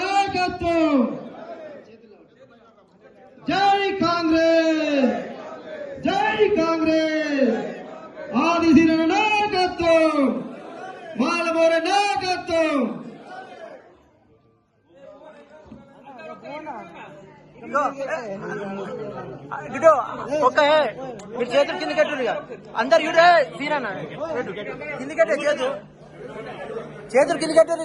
నాయకత్వం జై కాంగ్రెస్. జై కాంగ్రెస్. ఆదిశీల నాయకత్వం మాలమూర నాయకత్వం ఇదిగో, ఒక్క మీరు చేతులు కింద కట్టు అందరు ఇడే తీరన్న. కింద కట్టే చేతులు చేతులు కింద కట్టారు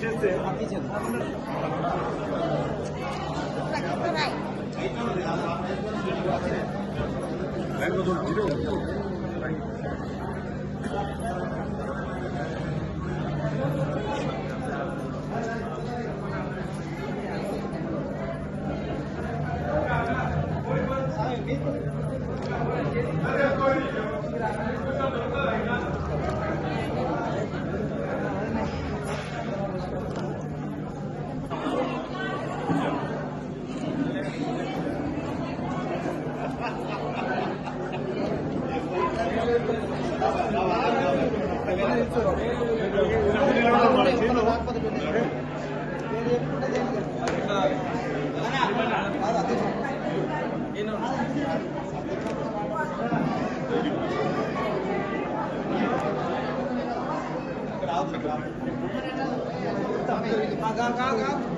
Gracias.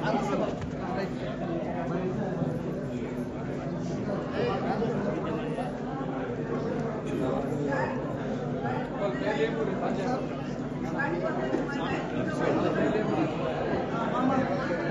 Gracias. Thank you.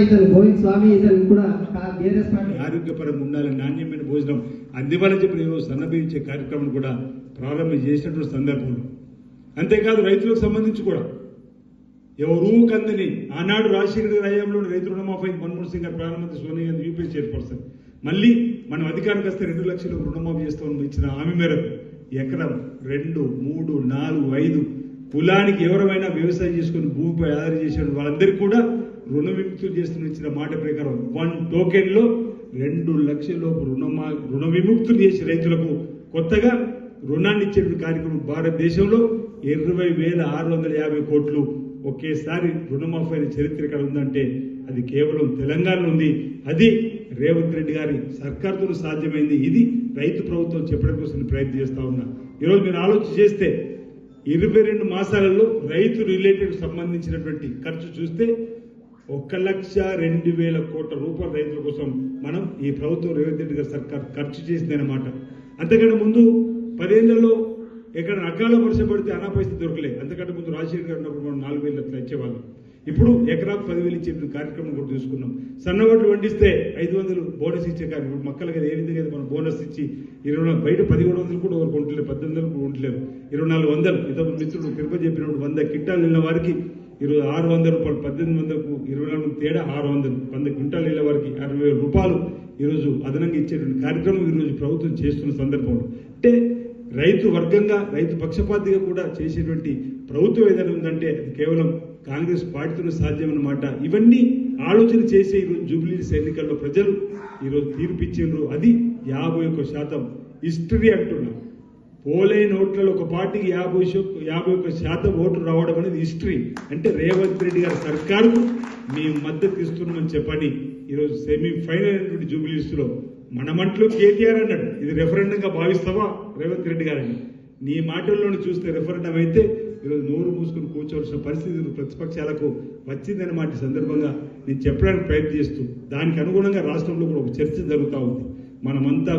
ఇతను గోవింద్ స్వామి ఇతను కూడా ఆరోగ్యపరం పార్టీ ఆరోగ్యపరంగా ఉండాలి నాణ్యమైన భోజనం అందివ్వాలని చెప్పిన ఈరోజు సన్నబించే కార్యక్రమం కూడా ప్రారంభం చేసినటువంటి సందర్భంలో అంతేకాదు రైతులకు సంబంధించి కూడా. ఎవరూ కందని ఆనాడు రాజశేఖర రాయంలో రైతు రుణమాఫీ మన్మోహన్ సింగ్ గారు ప్రధానమంత్రి సోనియా గాంధీ యూపీ చైర్పర్సన్. మళ్ళీ మనం అధికారానికి వస్తే రెండు లక్షలు రుణమాఫీ చేస్తామని ఇచ్చిన హామీ మేరకు ఎకరం రెండు మూడు నాలుగు ఐదు కులానికి ఎవరైనా వ్యవసాయం చేసుకుని భూమిపై ఆధార చేసిన వాళ్ళందరికీ కూడా రుణ విముక్తులు చేస్తున్న ఇచ్చిన మాట ప్రకారం వన్ టోకెన్లో రెండు లక్షల లోపు రుణమా రుణ విముక్తులు చేసి రైతులకు కొత్తగా రుణాన్ని ఇచ్చే కార్యక్రమం భారతదేశంలో ఇరవై వేల ఆరు వందల యాభై కోట్లు ఒకేసారి రుణమాఫీ అయిన చరిత్ర ఇక్కడ ఉందంటే అది కేవలం తెలంగాణలో ఉంది. అది రేవంత్ రెడ్డి గారి సర్కార్తో సాధ్యమైంది. ఇది రైతు ప్రభుత్వం చెప్పడం కోసం ప్రయత్నం చేస్తూ ఉన్నా. ఈరోజు మీరు ఆలోచన చేస్తే ఇరవై రెండు మాసాలలో రైతు రిలేటెడ్ సంబంధించినటువంటి ఖర్చు చూస్తే ఒక లక్ష రెండు వేల కోట్ల రూపాయల రైతుల కోసం మనం ఈ ప్రభుత్వం రేవంత్ రెడ్డి గారి సర్కార్ ఖర్చు చేసిందన్నమాట. అంతకంటే ముందు పదేళ్ళలో ఎక్కడ అకాల వర్షం పడితే అనా పరిస్థితి దొరకలే. అంతకంటే ముందు రాజశేఖర్ గారు ఉన్నప్పుడు మనం నాలుగు వేలు అట్లా ఇచ్చేవాళ్ళం. ఇప్పుడు ఎకరాకు పదివేలు ఇచ్చే కార్యక్రమం కూడా తీసుకున్నాం సన్నగొడ్లు వండిస్తే ఐదు వందలు బోనస్ ఇచ్చే కార్యక్రమం. మక్కలకి ఏ విధంగా అయితే మనం బోనస్ ఇచ్చి ఇరవై బయట పదిహేడు వందలు కూడా ఎవరు కొంటలేరు పద్దెనిమిది వందలు కూడా ఉండలేరు. ఇరవై నాలుగు వందలు. ఇంతకు మిత్రుడు కృప చెప్పినప్పుడు వంద కిట్టాలు నిన్న వారికి ఈరోజు ఆరు వందల రూపాయలు పద్దెనిమిది వందలకు ఇరవై నాలుగు తేడా ఆరు వందలు వంద క్వింటాలు ఇళ్ళ వారికి అరవై వేల రూపాయలు ఈరోజు అదనంగా ఇచ్చేటువంటి కార్యక్రమం ఈరోజు ప్రభుత్వం చేస్తున్న సందర్భంలో. అంటే రైతు వర్గంగా రైతు పక్షపాతిగా కూడా చేసేటువంటి ప్రభుత్వం ఏదైనా ఉందంటే అది కేవలం కాంగ్రెస్ పార్టీతో సాధ్యమన్నమాట. ఇవన్నీ ఆలోచన చేసే ఈరోజు జూబ్లీస్ ఎన్నికల్లో ప్రజలు ఈరోజు తీర్పిచ్చిండ్రు అది యాభై ఒక్క శాతం హిస్టరీ అంటున్నారు. పోలైన ఓట్లలో ఒక పార్టీకి యాభై యాభై ఒక్క శాతం ఓట్లు రావడం అనేది హిస్టరీ అంటే రేవంత్ రెడ్డి గారి సర్కారు మేము మద్దతు ఇస్తున్నామని చెప్పని ఈరోజు సెమీ ఫైనల్ అయినటువంటి జూబిలీస్లో మన మంటలో కేటీఆర్ అన్నాడు. ఇది రెఫరెండంగా భావిస్తావా? రేవంత్ రెడ్డి గారని నీ మాటల్లోని చూస్తే రెఫరెండం అయితే ఈరోజు నోరు మూసుకుని కూర్చోవలసిన పరిస్థితి ప్రతిపక్షాలకు వచ్చిందన్నమాట సందర్భంగా. నేను చెప్పడానికి ప్రయత్నిస్తూ దానికి అనుగుణంగా రాష్ట్రంలో కూడా ఒక చర్చ జరుగుతూ ఉంది. మనమంతా